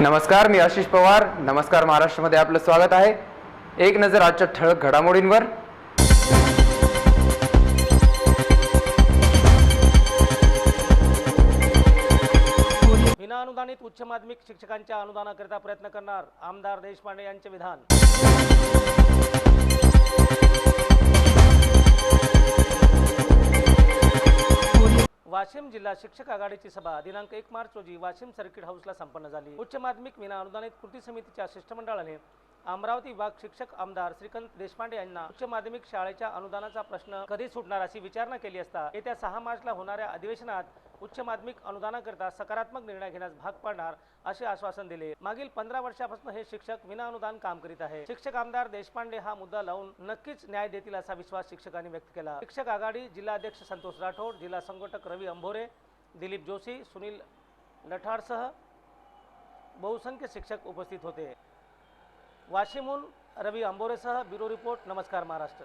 नमस्कार मी आशिष पवार. नमस्कार महाराष्ट्रामध्ये आपलं स्वागत आहे. एक नजर आजच्या ठळक घडामोडींवर. विनाअनुदानित उच्च माध्यमिक शिक्षकांच्या अनुदानाकरिता प्रयत्न करणार आमदार देशपांडे यांचे विधान. वाशिम जिल्हा शिक्षक आघाडीची सभा. दिनांक एक मार्च रोजी वाशिम सर्किट हाऊसला संपन्न झाली. उच्च माध्यमिक विना अनुदानित कृती समितीच्या शिष्टमंडळाने अमरावती विभाग शिक्षक आमदार श्रीकांत देशपांडे यांना उच्च माध्यमिक शाळेच्या अनुदानाचा प्रश्न कधी सुटणार अशी विचारणा केली असता येत्या सहा मार्चला होणाऱ्या अधिवेशनात उच्च माध्यमिक अनुदानाकरिता सकारात्मक निर्णय घेण्यास भाग पाडणार असे आश्वासन दिले. मागील पंधरा वर्षापासून हे शिक्षक विना अनुदान काम करीत आहे. शिक्षक आमदार देशपांडे हा मुद्दा लावून नक्कीच न्याय देतील असा विश्वास शिक्षकांनी व्यक्त केला. शिक्षक आघाडी जिल्हाध्यक्ष संतोष राठोड जिल्हा संघटक रवी अंभोरे दिलीप जोशी सुनील लठारसह बहुसंख्य शिक्षक उपस्थित होते. वाशिमहून रवी आंबोरेसह ब्युरो रिपोर्ट नमस्कार महाराष्ट्र.